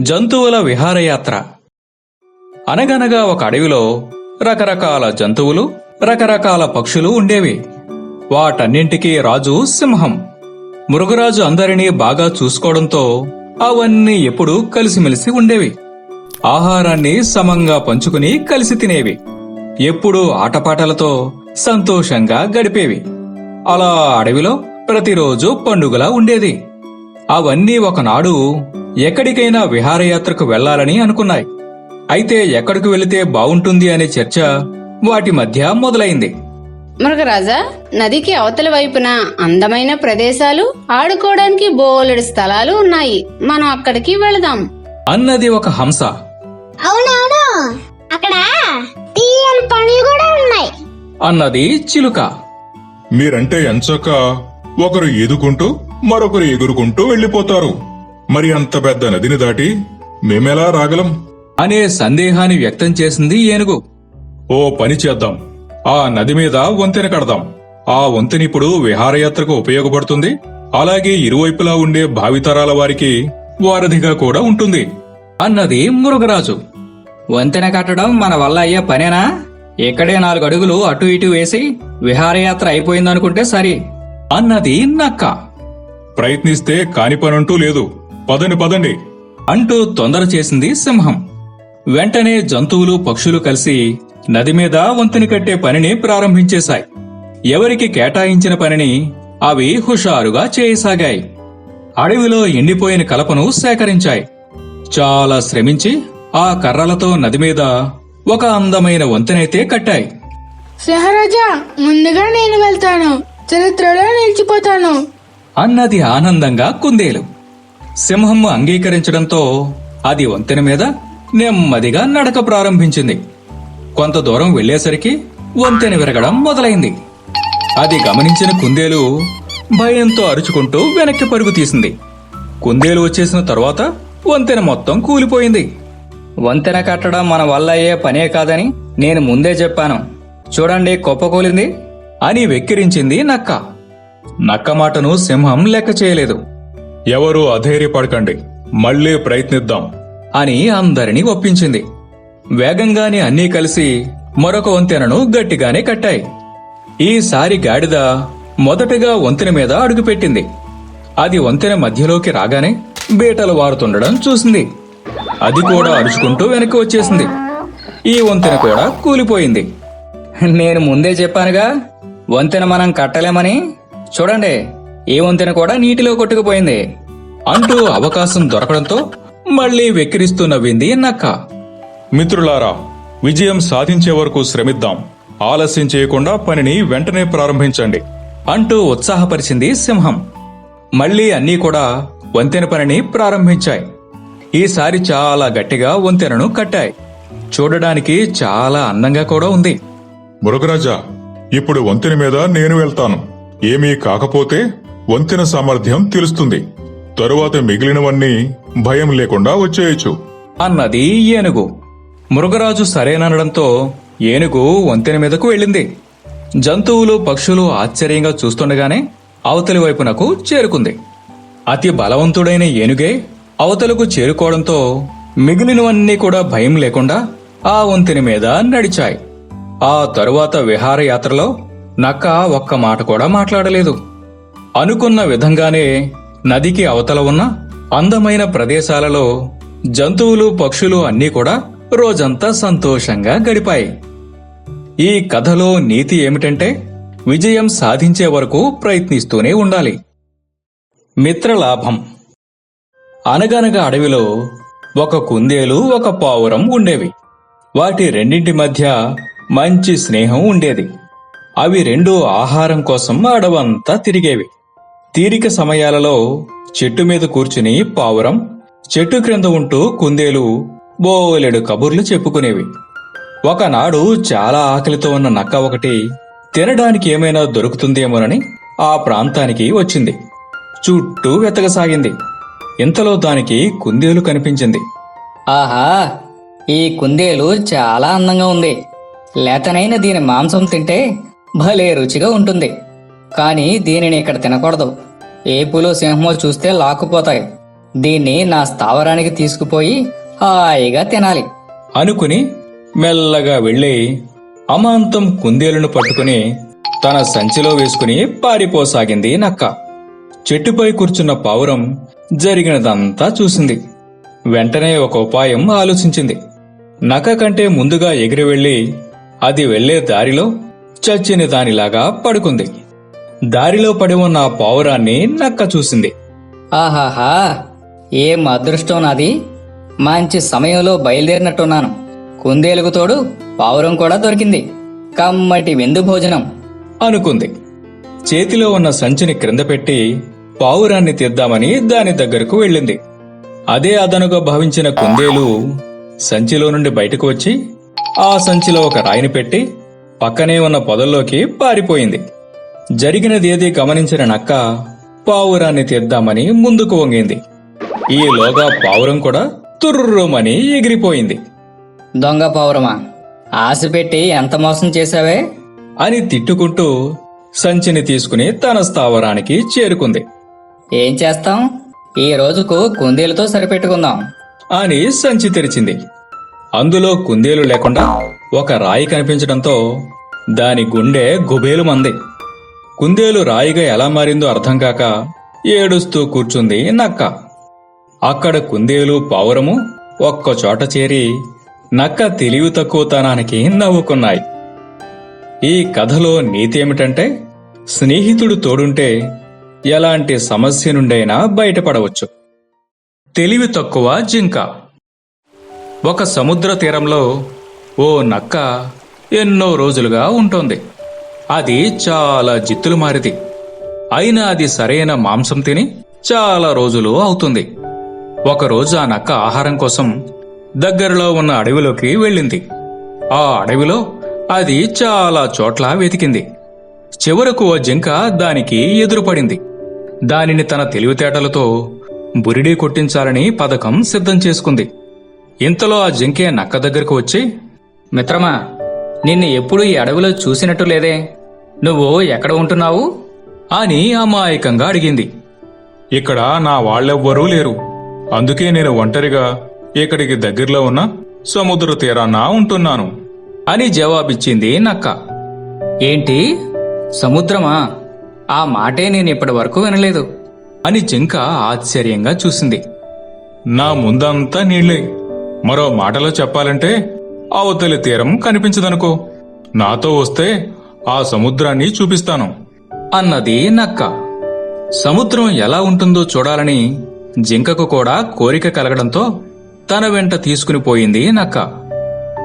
జంతువుల విహారయాత్ర. అనగనగా ఒక అడవిలో రకరకాల జంతువులు రకరకాల పక్షులు ఉండేవి. వాటన్నింటికీ రాజు సింహం. మృగరాజు అందరినీ బాగా చూసుకోవడంతో అవన్నీ ఎప్పుడూ కలిసిమెలిసి ఉండేవి. ఆహారాన్ని సమంగా పంచుకుని కలిసి తినేవి. ఎప్పుడూ ఆటపాటలతో సంతోషంగా గడిపేవి. అలా అడవిలో ప్రతిరోజు పండుగలా ఉండేది. అవన్నీ ఒకనాడు ఎక్కడికైనా విహారయాత్రకు వెళ్ళాలని అనుకున్నాయి. అయితే ఎక్కడికి వెళితే బావుంటుంది అనే చర్చ వాటి మధ్య మొదలైంది. మృగరాజా నదికి అవతల వైపున అందమైన ప్రదేశాలు ఆడుకోవడానికి బోలెడు స్థలాలు ఉన్నాయి. మనం అక్కడికి వెళదాం. అన్నది ఒక హంస. అవునవును. అక్కడ తీయని పనులు కూడా ఉన్నాయి. అన్నది చిలుక. మీరంటే ఎంచక ఒకరు ఈదుకుంటూ మరొకరు ఎగురుకుంటూ వెళ్ళిపోతారు మరి అంత పెద్ద నదిని దాటి మేమెలా రాగలం? అనే సందేహాన్ని వ్యక్తం చేసింది ఏనుగు. ఓ పని చేద్దాం. ఆ నది మీద వంతెన కడదాం. ఆ వంతెన ఇప్పుడు విహారయాత్రకు ఉపయోగపడుతుంది. అలాగే ఇరువైపులా ఉండే భావితరాల వారికి వారధిగా కూడా ఉంటుంది. అన్నది మురుగరాజు. వంతెన కట్టడం మన వల్ల అయ్యే పనేనా? ఇక్కడే నాలుగు అడుగులు అటు ఇటు వేసి విహారయాత్ర అయిపోయిందనుకుంటే సరి. అన్నది నక్క. ప్రయత్నిస్తే కాని పనంటూ లేదు. పదండి పదండి. అంటూ తొందర చేసింది సింహం. వెంటనే జంతువులు పక్షులు కలిసి నది మీద వంతెన కట్టే పనిని ప్రారంభించేశాయి. ఎవరికి కేటాయించిన పనిని అవి హుషారుగా చేయసాగాయి. అడవిలో ఎండిపోయిన కలపను సేకరించాయి. చాలా శ్రమించి ఆ కర్రలతో నది మీద ఒక అందమైన వంతెనైతే కట్టాయి. సింహరాజా ముందుగా నేను వెళ్తాను. చరిత్రలో నిలిచిపోతాను. అన్నది ఆనందంగా కుందేలు. సింహం అంగీకరించడంతో అది వంతెన మీద నెమ్మదిగా నడక ప్రారంభించింది. కొంత దూరం వెళ్ళేసరికి వంతెన విరగడం మొదలైంది. అది గమనించిన కుందేలు భయంతో అరుచుకుంటూ వెనక్కి పరుగు తీసింది. కుందేలు వచ్చేసిన తరువాత వంతెన మొత్తం కూలిపోయింది. వంతెన కట్టడం మన వల్ల అయ్యే పనే కాదని నేను ముందే చెప్పాను. చూడండి కుప్పకూలింది అని వెక్కిరించింది నక్క. నక్క మాటను సింహం లెక్క చేయలేదు. ఎవరూ అధైర్యపడకండి. మళ్ళీ ప్రయత్నిద్దాం. అని అందరినీ ఒప్పించింది. వేగంగానే అన్నీ కలిసి మరొక వంతెనను గట్టిగానే కట్టాయి. ఈసారి గాడిద మొదటగా వంతెన మీద అడుగుపెట్టింది అది వంతెన మధ్యలోకి రాగానే బీటలు వారుతుండడం చూసింది. అది కూడా అరుచుకుంటూ వెనక్కి వచ్చేసింది. ఈ వంతెన కూడా కూలిపోయింది. నేను ముందే చెప్పానుగా వంతెన మనం కట్టలేమని. చూడండి. ఈ వంతెన కూడా నీటిలో కొట్టుకుపోయింది. అంటూ అవకాశం దొరకడంతో మళ్ళీ వెక్కిరిస్తూ నవ్వింది నక్క. మిత్రులారా విజయం సాధించే వరకు శ్రమిద్దాం. ఆలస్యం చేయకుండా పనిని వెంటనే ప్రారంభించండి. అంటూ ఉత్సాహపరిచింది సింహం. మళ్ళీ అన్నీ కూడా వంతెన పనిని ప్రారంభించాయి. ఈసారి చాలా గట్టిగా వంతెనను కట్టాయి. చూడడానికి చాలా అందంగా కూడా ఉంది. మురుగరాజా ఇప్పుడు వంతెన మీద నేను వెళ్తాను. ఏమీ కాకపోతే వంతెన సామర్థ్యం తెలుస్తుంది. తరువాత మిగిలినవన్నీ భయం లేకుండా వచ్చేయచ్చు. అన్నది ఏనుగు. మృగరాజు సరేననడంతో ఏనుగు వంతెన మీదకు వెళ్ళింది. జంతువులు పక్షులు ఆశ్చర్యంగా చూస్తుండగానే అవతలి వైపునకు చేరుకుంది. అతి బలవంతుడైన ఏనుగే అవతలకు చేరుకోవడంతో మిగిలినవన్నీ కూడా భయం లేకుండా ఆ వంతెన మీద నడిచాయి. ఆ తరువాత విహారయాత్రలో నక్క ఒక్క మాట కూడా మాట్లాడలేదు. అనుకున్న విధంగానే నదికి అవతల ఉన్న అందమైన ప్రదేశాలలో జంతువులు పక్షులు అన్నీ కూడా రోజంతా సంతోషంగా గడిపాయి. ఈ కథలో నీతి ఏమిటంటే విజయం సాధించే వరకు ప్రయత్నిస్తూనే ఉండాలి. మిత్రలాభం అనగనగా అడవిలో ఒక కుందేలు ఒక పావురం ఉండేవి. వాటి రెండింటి మధ్య మంచి స్నేహం ఉండేది. అవి రెండు ఆహారం కోసం అడవంతా తిరిగేవి. తీరిక సమయాలలో చెట్టు మీద కూర్చుని పావురం చెట్టు క్రింద ఉంటూ కుందేలు బోలెడు కబుర్లు చెప్పుకునేవి. ఒకనాడు చాలా ఆకలితో ఉన్న నక్క ఒకటి తినడానికి ఏమైనా దొరుకుతుందేమోనని ఆ ప్రాంతానికి వచ్చింది. చుట్టూ వెతకసాగింది. ఇంతలో దానికి కుందేలు కనిపించింది. ఆహా ఈ కుందేలు చాలా అందంగా ఉంది. లేతనైన దీని మాంసం తింటే భలే రుచిగా ఉంటుంది. కానీ దీనిని ఇక్కడ తినకూడదు. ఏపులు సింహములు చూస్తే లాక్కుపోతాయి. దీన్ని నా స్థావరానికి తీసుకుపోయి హాయిగా తినాలి. అనుకుని మెల్లగా వెళ్ళి అమాంతం కుందేలును పట్టుకుని తన సంచిలో వేసుకుని పారిపోసాగింది నక్క. చెట్టుపై కూర్చున్న పావురం జరిగినదంతా చూసింది. వెంటనే ఒక ఉపాయం ఆలోచించింది. నక్క కంటే ముందుగా ఎగిరి వెళ్ళి అది వెళ్ళే దారిలో చచ్చిన దానిలాగా పడుకుంది. దారిలో పడి ఉన్న ఆ పావురాన్ని నక్క చూసింది. ఆహాహా ఏం అదృష్టం నాది? మంచి సమయంలో బయలుదేరినట్టున్నాను. కుందేలుకు తోడు పావురం కూడా దొరికింది. కమ్మటి విందు భోజనం. అనుకుంది. చేతిలో ఉన్న సంచిని క్రింద పెట్టి పావురాన్ని తీద్దామని దాని దగ్గరకు వెళ్ళింది. అదే అదనుగా భావించిన కుందేలు సంచిలో నుండి బయటకు వచ్చి ఆ సంచిలో ఒక రాయిని పెట్టి పక్కనే ఉన్న పొదల్లోకి పారిపోయింది. జరిగినదేది గమనించిన నక్క పావురాన్ని తీద్దామని ముందుకు వంగింది. ఈలోగా పావురం కూడా తుర్రుమని ఎగిరిపోయింది. దొంగ పావురమా? ఆశ పెట్టి ఎంత మోసం చేశావే? అని తిట్టుకుంటూ సంచిని తీసుకుని తన స్థావరానికి చేరుకుంది. ఏం చేస్తాం? ఈ రోజుకు కుందేలుతో సరిపెట్టుకుందాం. అని సంచి తెరిచింది. అందులో కుందేలు లేకుండా ఒక రాయి కనిపించడంతో దాని గుండె గుబేలు మంది కుందేలు రాయిగా ఎలా మారిందో అర్థం కాక ఏడుస్తూ కూర్చుంది నక్క. అక్కడ కుందేలు పావురము ఒక్క చోట చేరి నక్క తెలివి తక్కువతనానికి నవ్వుకున్నాయి. ఈ కథలో నీతి ఏమిటంటే స్నేహితుడు తోడుంటే ఎలాంటి సమస్య నుండైనా బయటపడవచ్చు. తెలివి తక్కువ జింక. ఒక సముద్ర తీరంలో ఓ నక్క ఎన్నో రోజులుగా ఉంటుంది. అది చాలా జిత్తులు మారిది. అయినా అది సరైన మాంసం తిని చాలా రోజులు అవుతుంది. ఒకరోజు ఆ నక్క ఆహారం కోసం దగ్గరలో ఉన్న అడవిలోకి వెళ్ళింది. ఆ అడవిలో అది చాలా చోట్ల వెతికింది. చివరకు ఓ జింక దానికి ఎదురుపడింది. దానిని తన తెలివితేటలతో బురిడీ కొట్టించాలని పథకం సిద్ధం చేసుకుంది. ఇంతలో ఆ జింకే నక్క దగ్గరకు వచ్చి మిత్రమా నిన్ను ఎప్పుడూ ఈ అడవిలో చూసినట్టు లేదే. నువ్వు ఎక్కడ ఉంటున్నావు? అని అమాయకంగా అడిగింది. ఇక్కడ నా వాళ్ళెవ్వరూ లేరు. అందుకే నేను ఒంటరిగా ఇక్కడికి దగ్గరలో ఉన్న సముద్ర తీరాన ఉంటున్నాను అని జవాబిచ్చింది నక్క. ఏంటి? సముద్రమా? ఆ మాటే నేను ఇప్పటి వరకు వినలేదు. అని జింక ఆశ్చర్యంగా చూసింది. నా ముందంతా నీళ్ళే. మరో మాటలో చెప్పాలంటే అవతలి తీరం కనిపించదనుకో. నాతో వస్తే ఆ సముద్రాన్ని చూపిస్తాను. అన్నది నక్క. సముద్రం ఎలా ఉంటుందో చూడాలని జింకకు కూడా కోరిక కలగడంతో తన వెంట తీసుకుని పోయింది నక్క.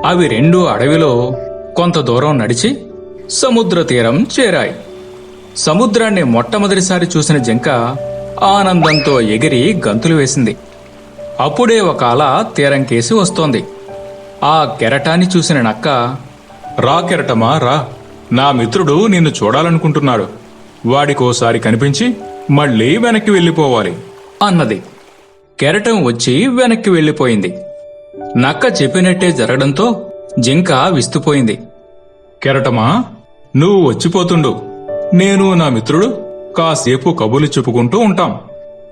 అవి రెండు అడవిలో కొంత దూరం నడిచి సముద్ర తీరం చేరాయి. సముద్రాన్ని మొట్టమొదటిసారి చూసిన జింక ఆనందంతో ఎగిరి గంతులు వేసింది. అప్పుడే ఒక అల తీరం కేసి వస్తోంది. ఆ కెరటాన్ని చూసిన నక్క రా కెరటమా రా. నా మిత్రుడు నిన్ను చూడాలనుకుంటున్నాడు. వాడికోసారి కనిపించి మళ్ళీ వెనక్కి వెళ్ళిపోవాలి అన్నది. కెరటం వచ్చి వెనక్కి వెళ్ళిపోయింది. నక్క చెప్పినట్టే జరగడంతో జింక విస్తుపోయింది. కెరటమా నువ్వు వచ్చిపోతుండు. నేను నా మిత్రుడు కాసేపు కబులు చెప్పుకుంటూ ఉంటాం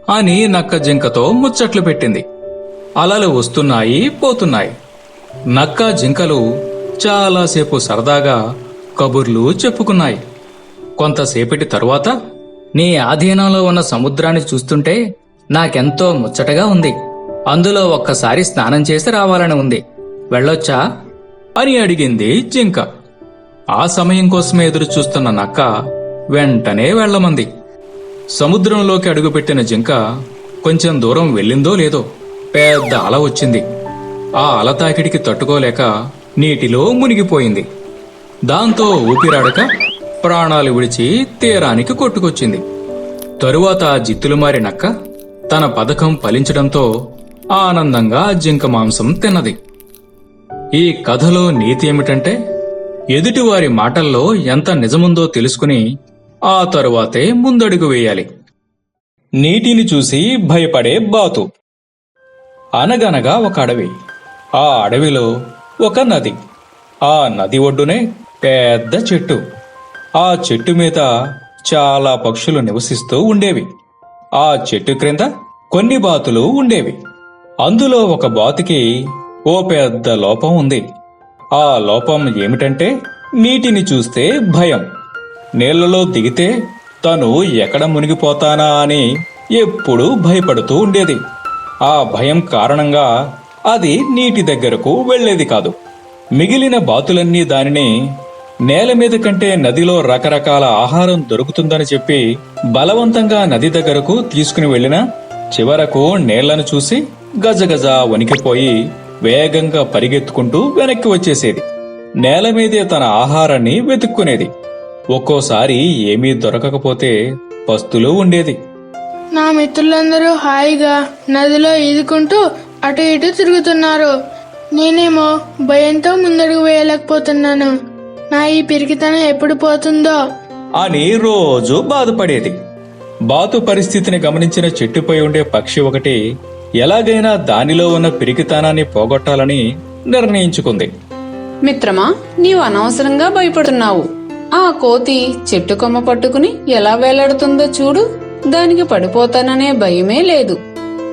అని నక్క జింకతో ముచ్చట్లు పెట్టింది. అలలు వస్తున్నాయి పోతున్నాయి. నక్క జింకలు చాలాసేపు సరదాగా కబుర్లు చెప్పుకున్నాయి. కొంతసేపటి తరువాత నీ ఆధీనంలో ఉన్న సముద్రాన్ని చూస్తుంటే నాకెంతో ముచ్చటగా ఉంది. అందులో ఒక్కసారి స్నానం చేసి రావాలని ఉంది. వెళ్ళొచ్చా? అని అడిగింది జింక. ఆ సమయం కోసమే ఎదురు చూస్తున్న నక్క వెంటనే వెళ్ళమంది. సముద్రంలోకి అడుగుపెట్టిన జింక కొంచెం దూరం వెళ్ళిందో లేదో పెద్ద అల వచ్చింది. ఆ అల తాకిడికి తట్టుకోలేక నీటిలో మునిగిపోయింది. దాంతో ఊపిరాడక ప్రాణాలు విడిచి తీరానికి కొట్టుకొచ్చింది. తరువాత జిత్తులు మారినక్క తన పథకం ఫలించడంతో ఆనందంగా జింక మాంసం తిన్నది. ఈ కథలో నీతి ఏమిటంటే ఎదుటివారి మాటల్లో ఎంత నిజముందో తెలుసుకుని ఆ తరువాతే ముందడుగు వేయాలి. నీటిని చూసి భయపడే బాతు. అనగనగా ఒక అడవి. ఆ అడవిలో ఒక నది. ఆ నది ఒడ్డునే పెద్ద చెట్టు. ఆ చెట్టు మీద చాలా పక్షులు నివసిస్తూ ఉండేవి. ఆ చెట్టు క్రింద కొన్ని బాతులు ఉండేవి. అందులో ఒక బాతుకి ఓ పెద్ద లోపం ఉంది. ఆ లోపం ఏమిటంటే నీటిని చూస్తే భయం. నీళ్ళలో దిగితే తను ఎక్కడ మునిగిపోతానా అని ఎప్పుడూ భయపడుతూ ఉండేది. ఆ భయం కారణంగా అది నీటి దగ్గరకు వెళ్ళేది కాదు. మిగిలిన బాతులన్నీ దానిని నేల మీద కంటే నదిలో రకరకాల ఆహారం దొరుకుతుందని చెప్పి బలవంతంగా నది దగ్గరకు తీసుకుని వెళ్ళినా చివరకు నేళ్ళను చూసి గజగజ వణికిపోయి వేగంగా పరిగెత్తుకుంటూ వెనక్కి వచ్చేసేది. నేల మీదే తన ఆహారాన్ని వెతుక్కునేది. ఒక్కోసారి ఏమీ దొరకకపోతే పస్తులు ఉండేది. నా మిత్రులందరూ హాయిగా నదిలో ఈదుకుంటూ అటు ఇటు తిరుగుతున్నారు. నేనేమో భయంతో ముందడుగు వేయలేకపోతున్నాను. నా ఈ పిరికితనం ఎప్పుడు పోతుందో? అని రోజు బాధపడేది. బాతు పరిస్థితిని గమనించిన చెట్టుపై ఉండే పక్షి ఒకటి ఎలాగైనా దానిలో ఉన్న పిరికితనాన్ని పోగొట్టాలని నిర్ణయించుకుంది. మిత్రమా నీవు అనవసరంగా భయపడుతున్నావు. ఆ కోతి చెట్టు కొమ్మ పట్టుకుని ఎలా వేలాడుతుందో చూడు. దానికి పడిపోతాననే భయమే లేదు.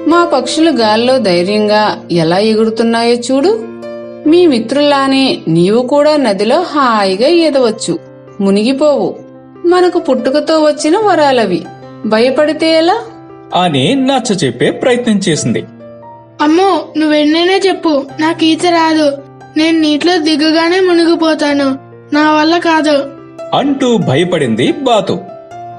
మా పక్షులు గాల్లో ధైర్యంగా ఎలా ఎగురుతున్నాయో చూడు. మీ మిత్రుల్లానే నీవు కూడా నదిలో హాయిగా ఈదవచ్చు మునిగిపోవు. మనకు పుట్టుకతో వచ్చిన వరాలవి. భయపడితే ఎలా? అని నచ్చ చెప్పే ప్రయత్నం చేసింది. అమ్మో నువ్వెన్నైనా చెప్పు. నాకు ఈత రాదు. నేను నీటిలో దిగగానే మునిగిపోతాను. నా వల్ల కాదు. అంటూ భయపడింది బాతు.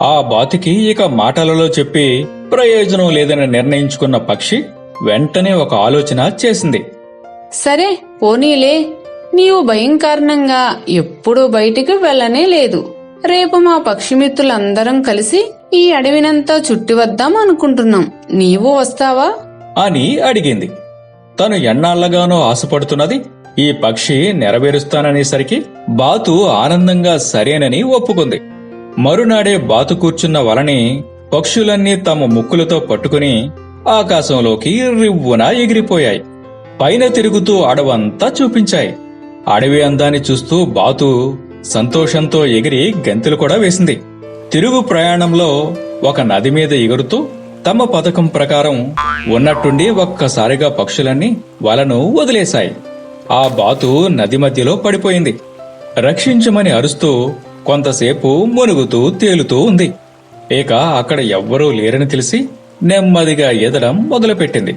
ఆ బాతుకి ఇక మాటలలో చెప్పి ప్రయోజనం లేదని నిర్ణయించుకున్న పక్షి వెంటనే ఒక ఆలోచన చేసింది. సరే పోనీలే. నీవు భయం కారణంగా ఎప్పుడూ బయటికి వెళ్ళనే లేదు. రేపు మా పక్షిమిత్రులందరం కలిసి ఈ అడవినంతా చుట్టి వద్దాం అనుకుంటున్నాం. నీవు వస్తావా? అని అడిగింది. తను ఎన్నాళ్ళగానో ఆశపడుతున్నది ఈ పక్షి నెరవేరుస్తాననేసరికి బాతు ఆనందంగా సరేనని ఒప్పుకుంది. మరునాడే బాతు కూర్చున్న వలని పక్షులన్నీ తమ ముక్కులతో పట్టుకుని ఆకాశంలోకి రివ్వున ఎగిరిపోయాయి. పైన తిరుగుతూ అడవంతా చూపించాయి. అడవి అందాన్ని చూస్తూ బాతు సంతోషంతో ఎగిరి గంతులు కూడా వేసింది. తిరుగు ప్రయాణంలో ఒక నది మీద ఎగురుతూ తమ పథకం ప్రకారం ఉన్నట్టుండి ఒక్కసారిగా పక్షులన్నీ వలను వదిలేశాయి. ఆ బాతు నది మధ్యలో పడిపోయింది. రక్షించమని అరుస్తూ కొంతసేపు మునుగుతూ తేలుతూ ఉంది. ఇక అక్కడ ఎవ్వరూ లేరని తెలిసి నెమ్మదిగా ఈదడం మొదలుపెట్టింది.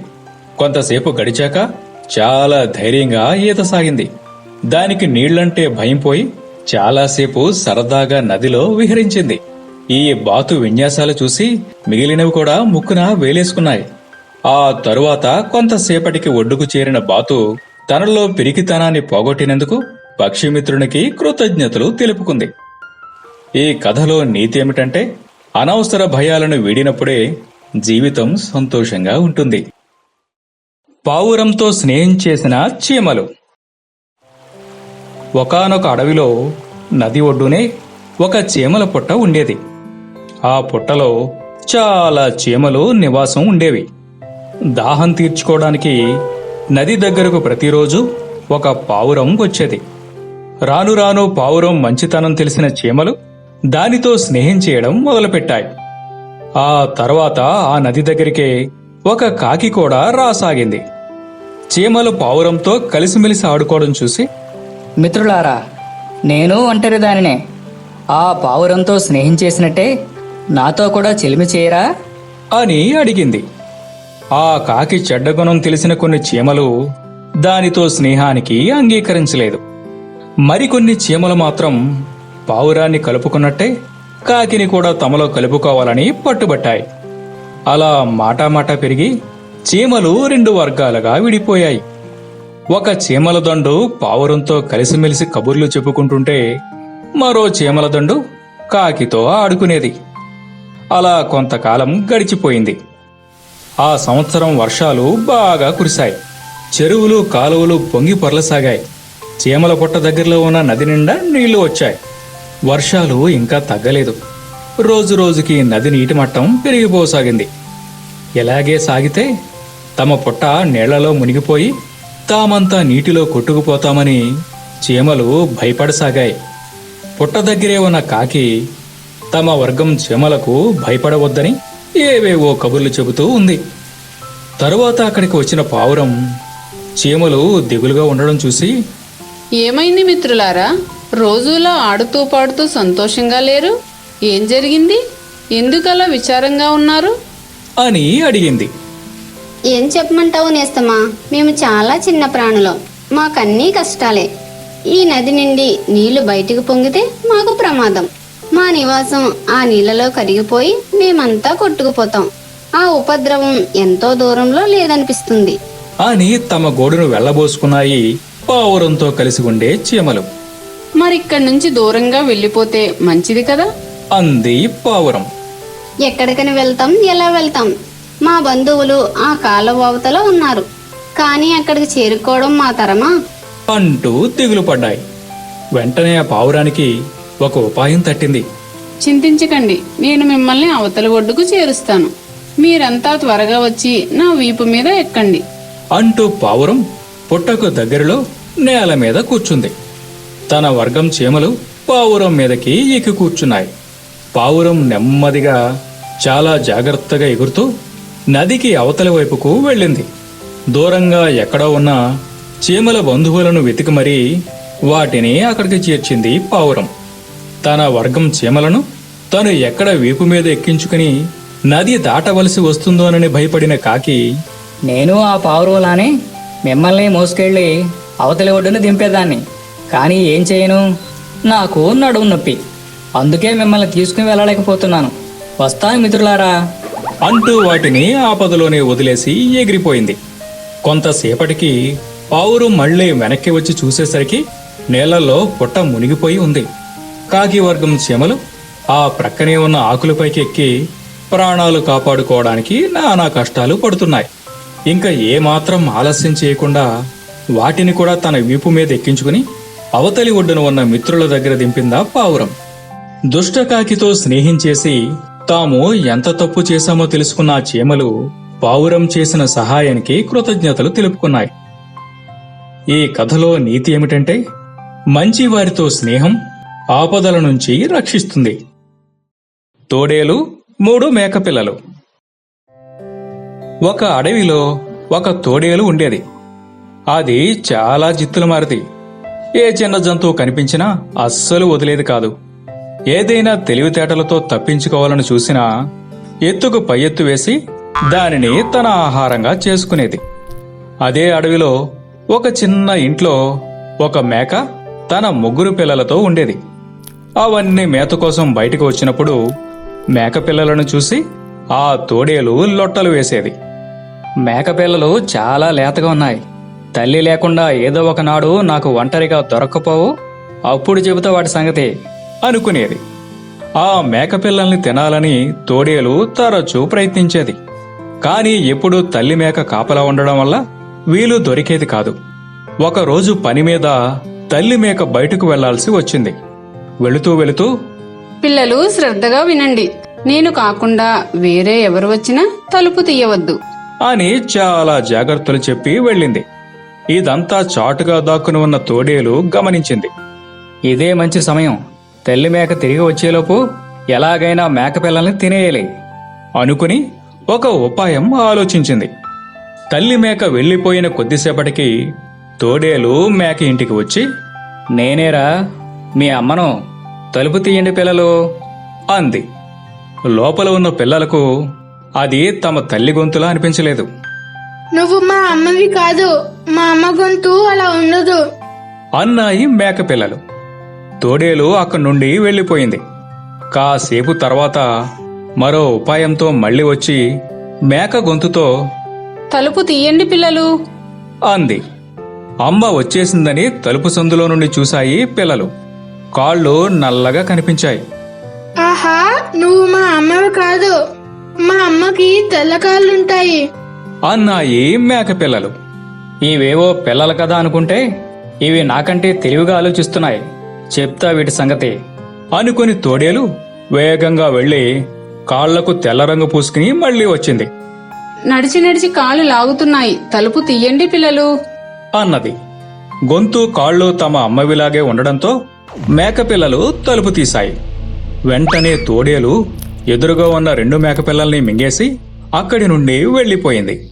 కొంతసేపు గడిచాక చాలా ధైర్యంగా ఈత సాగింది దానికి నీళ్ళంటే భయం పోయి చాలాసేపు సరదాగా నదిలో విహరించింది. ఈ బాతు విన్యాసాలు చూసి మిగిలినవి కూడా ముక్కున వేలేసుకున్నాయి. ఆ తరువాత కొంతసేపటికి ఒడ్డుకు చేరిన బాతు తనలో పిరికితనాన్ని పోగొట్టినందుకు పక్షిమిత్రునికి కృతజ్ఞతలు తెలుపుకుంది. ఈ కథలో నీతి ఏమిటంటే అనవసర భయాలను వీడినప్పుడే జీవితం సంతోషంగా ఉంటుంది. పావురంతో స్నేహం చేసిన చీమలు. ఒకానొక అడవిలో నది ఒడ్డునే ఒక చీమల పుట్ట ఉండేది. ఆ పుట్టలో చాలా చీమలు నివాసం ఉండేవి. దాహం తీర్చుకోవడానికి నది దగ్గరకు ప్రతిరోజు ఒక పావురం వచ్చేది. రాను రాను పావురం మంచితనం తెలిసిన చీమలు దానితో స్నేహం చేయడం మొదలుపెట్టాయి. ఆ తర్వాత ఆ నది దగ్గరికే ఒక కాకి కూడా రాసాగింది. చీమలు పావురంతో కలిసిమెలిసి ఆడుకోవడం చూసి మిత్రులారా నేను ఒంటరి దానినే ఆ పావురంతో స్నేహం చేసినట్టే నాతో కూడా చెలిమి చేయరా? అని అడిగింది. ఆ కాకి చెడ్డగుణం తెలిసిన కొన్ని చీమలు దానితో స్నేహానికి అంగీకరించలేదు. మరికొన్ని చీమలు మాత్రం పావురాన్ని కలుపుకున్నట్టే కాకిని కూడా తమలో కలుపుకోవాలని పట్టుబట్టాయి. అలా మాటామాట పెరిగి చీమలు రెండు వర్గాలుగా విడిపోయాయి. ఒక చీమల దండు పావురంతో కలిసిమెలిసి కబుర్లు చెప్పుకుంటుంటే మరో చీమల దండు కాకితో ఆడుకునేది. అలా కొంతకాలం గడిచిపోయింది. ఆ సంవత్సరం వర్షాలు బాగా కురిశాయి. చెరువులు కాలువలు పొంగి పొరలసాగాయి. చీమల పుట్ట దగ్గరలో ఉన్న నది నిండా నీళ్ళు వచ్చాయి. వర్షాలు ఇంకా తగ్గలేదు. రోజు రోజుకి నది నీటి మట్టం పెరిగిపోసాగింది. ఇలాగే సాగితే తమ పుట్ట నీళ్ళలో మునిగిపోయి తామంతా నీటిలో కొట్టుకుపోతామని చీమలు భయపడసాగాయి. పుట్ట దగ్గరే ఉన్న కాకి తమ వర్గం చీమలకు భయపడవద్దని ఏవేవో కబుర్లు చెబుతూ ఉంది. తరువాత అక్కడికి వచ్చిన పావురం చీమలు దిగులుగా ఉండడం చూసి ఏమైంది మిత్రులారా? రోజులా ఆడుతూ పాడుతూ సంతోషంగా లేరు? ఏం జరిగింది? ఎందుకలా విచారంగా ఉన్నారు? అని అడిగింది. ఏం చెప్పమంటావు నేస్తమా? మేము చాలా చిన్న ప్రాణులం. మాకన్నీ కష్టాలే. ఈ నది నుండి నీళ్ళు బయటికి పొంగితే మాకు ప్రమాదం. మా నివాసం ఆ నీళ్ళలో కరిగిపోయి మేమంతా కొట్టుకుపోతాం. ఆ ఉపద్రవం ఎంతో దూరంలో లేదనిపిస్తుంది. అని తమ గోడును వెళ్ళబోసుకున్నాయి పావురంతో కలిసి ఉండే చీమలు. మరిక్కడి నుంచి దూరంగా వెళ్ళిపోతే మంచిది కదా? అంది పావురం. ఎక్కడికని వెళ్తాం? ఎలా వెళ్తాం? మా బంధువులు ఆ కాలువ అవతల ఉన్నారు. కానీ అక్కడికి చేరుకోవడం మా తరమా? అంటూ దిగులు పడ్డాయి. వెంటనే ఆ పావురానికి ఒక ఉపాయం తట్టింది. చింతించకండి. నేను మిమ్మల్ని అవతల ఒడ్డుకు చేరుస్తాను. మీరంతా త్వరగా వచ్చి నా వీపు మీద ఎక్కండి. అంటూ పావురం పుట్టకు దగ్గరలో నేల మీద కూర్చుంది. తన వర్గం చీమలు పావురం మీదకి ఎక్కి కూర్చున్నాయి. పావురం నెమ్మదిగా చాలా జాగ్రత్తగా ఎగురుతూ నదికి అవతలి వైపుకు వెళ్ళింది. దూరంగా ఎక్కడో ఉన్న చీమల బంధువులను వెతికి మరీ వాటిని అక్కడికి చేర్చింది పావురం. తన వర్గం చీమలను తను ఎక్కడ వీపు మీద ఎక్కించుకుని నది దాటవలసి వస్తుందోనని భయపడిన కాకి నేను ఆ పావురంలానే మిమ్మల్ని మోసుకెళ్ళి అవతలి ఒడ్డున దింపేదాన్ని. కానీ ఏం చేయను? నాకు నడుము నొప్పి. అందుకే మిమ్మల్ని తీసుకుని వెళ్ళలేకపోతున్నాను. వస్తాను మిత్రులారా? అంటూ వాటిని ఆపదలోనే వదిలేసి ఎగిరిపోయింది. కొంతసేపటికి పావురు మళ్ళీ వెనక్కి వచ్చి చూసేసరికి నీళ్ళలో పుట్ట మునిగిపోయి ఉంది. కాకివర్గం వర్గం ఆ ప్రక్కనే ఉన్న ఆకులపైకి ఎక్కి ప్రాణాలు కాపాడుకోవడానికి నానా కష్టాలు పడుతున్నాయి. ఇంకా ఏమాత్రం ఆలస్యం చేయకుండా వాటిని కూడా తన వీపు మీద ఎక్కించుకుని అవతలి ఒడ్డున ఉన్న మిత్రుల దగ్గర దింపిందా పావురం. దుష్టకాకితో స్నేహించేసి తాము ఎంత తప్పు చేశామో తెలుసుకున్న చీమలు పావురం చేసిన సహాయానికి కృతజ్ఞతలు తెలుపుకున్నాయి. ఈ కథలో నీతి ఏమిటంటే మంచి వారితో స్నేహం ఆపదల నుంచి రక్షిస్తుంది. తోడేలు మూడు మేకపిల్లలు. ఒక అడవిలో ఒక తోడేలు ఉండేది. అది చాలా జిత్తులు మారిది. ఏ చిన్న జంతువు కనిపించినా అస్సలు వదిలేది కాదు. ఏదైనా తెలివితేటలతో తప్పించుకోవాలని చూసినా ఎత్తుకు పై ఎత్తు వేసి దానిని తన ఆహారంగా చేసుకునేది. అదే అడవిలో ఒక చిన్న ఇంట్లో ఒక మేక తన ముగ్గురు పిల్లలతో ఉండేది. అవన్నీ మేత కోసం బయటకు వచ్చినప్పుడు మేక పిల్లలను చూసి ఆ తోడేలు లొట్టలు వేసేది. మేకపిల్లలు చాలా లేతగా ఉన్నాయి. తల్లి లేకుండా ఏదో ఒకనాడు నాకు ఒంటరిగా దొరక్కపోవు. అప్పుడు చెబుతా వాటి సంగతి అనుకునేది. ఆ మేకపిల్లల్ని తినాలని తోడేలు తరచూ ప్రయత్నించేది. కాని ఎప్పుడూ తల్లి మేక కాపలా ఉండడం వల్ల వీలు దొరికేది కాదు. ఒకరోజు పని మీద తల్లి మేక బయటకు వెళ్ళాల్సి వచ్చింది. వెళుతూ వెళుతూ పిల్లలు శ్రద్ధగా వినండి. నేను కాకుండా వేరే ఎవరు వచ్చినా తలుపు తీయవద్దు. అని చాలా జాగ్రత్తలు చెప్పి వెళ్ళింది. ఇదంతా చాటుగా దాక్కుని ఉన్న తోడేలు గమనించింది. ఇదే మంచి సమయం. తల్లి మేక తిరిగి వచ్చేలోపు ఎలాగైనా మేక పిల్లల్ని తినేయాలి అనుకుని ఒక ఉపాయం ఆలోచించింది. తల్లి మేక వెళ్ళిపోయిన కొద్దిసేపటికి తోడేలు మేక ఇంటికి వచ్చి నేనేరా మీ అమ్మను తలుపు తీయండి పిల్లలు అంది. లోపల ఉన్న పిల్లలకు అది తమ తల్లి గొంతులా అనిపించలేదు. నువ్వు మా అమ్మవి కాదు మా అమ్మ గొంతు అలా ఉండదు అన్నాయి మేక పిల్లలు. తోడేలు అక్కడి నుండి వెళ్ళిపోయింది కాసేపు తర్వాత మరో ఉపాయంతో మళ్ళీ వచ్చి మేక గొంతుతో తలుపు తీయండి పిల్లలు. అంది. అమ్మ వచ్చేసిందని తలుపు సందులో నుండి చూశాయి పిల్లలు. కాళ్ళు నల్లగా కనిపించాయి. ఆహా నువ్వు మా అమ్మవి కాదు. మా అమ్మకి తెల్ల కాళ్ళుంటాయి. అన్నాయి మేక పిల్లలు. ఇవేవో పిల్లలు కదా అనుకుంటే ఇవి నాకంటే తెలివిగా ఆలోచిస్తున్నాయి. చెప్తా వీటి సంగతి. అనుకుని తోడేలు వేగంగా వెళ్ళి కాళ్ళకు తెల్ల రంగు పూసుకుని మళ్ళీ వచ్చింది. నడిచి నడిచి కాలు లాగుతున్నాయి. తలుపు తీయండి పిల్లలు. అన్నది. గొంతు కాళ్ళు తమ అమ్మవిలాగే ఉండడంతో మేకపిల్లలు తలుపు తీశాయి. వెంటనే తోడేలు ఎదురుగా ఉన్న రెండు మేకపిల్లల్ని మింగేసి అక్కడి నుండి వెళ్ళిపోయింది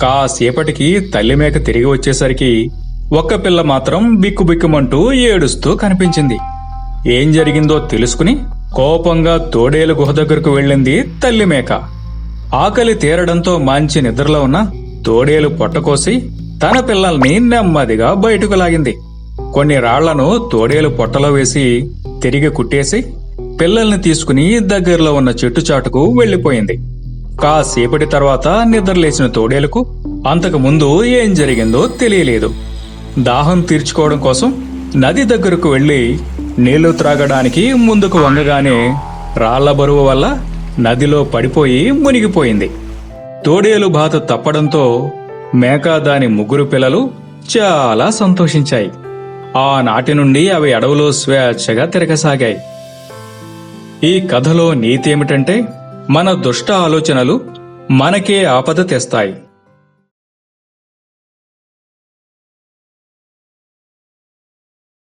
కాసేపటికి తల్లి మేక తిరిగి వచ్చేసరికి ఒక్క పిల్ల మాత్రం బిక్కుబిక్కుమంటూ ఏడుస్తూ కనిపించింది. ఏం జరిగిందో తెలుసుకుని కోపంగా తోడేలు గుహ దగ్గరకు వెళ్ళింది తల్లి మేక. ఆకలి తీరడంతో మంచి నిద్రలో ఉన్న తోడేలు పొట్టకోసి తన పిల్లల్ని నెమ్మదిగా బయటకు లాగింది. కొన్ని రాళ్ళను తోడేలు పొట్టలో వేసి తిరిగి కుట్టేసి పిల్లల్ని తీసుకుని దగ్గరలో ఉన్న చెట్టు చాటుకు వెళ్ళిపోయింది కాసేపటి తర్వాత నిద్రలేసిన తోడేలుకు అంతకు ముందు ఏం జరిగిందో తెలియలేదు. దాహం తీర్చుకోవడం కోసం నది దగ్గరకు వెళ్ళి నీళ్ళు త్రాగడానికి ముందుకు వంగగానే రాళ్ళ బరువు వల్ల నదిలో పడిపోయి మునిగిపోయింది. తోడేలు బాత తప్పడంతో మేక దాని ముగ్గురు పిల్లలు చాలా సంతోషించాయి. ఆనాటి నుండి అవి అడవులో స్వేచ్ఛగా తిరగసాగాయి. ఈ కథలో నీతి ఏమిటంటే మన దుష్ట ఆలోచనలు మనకే ఆపద తెస్తాయి.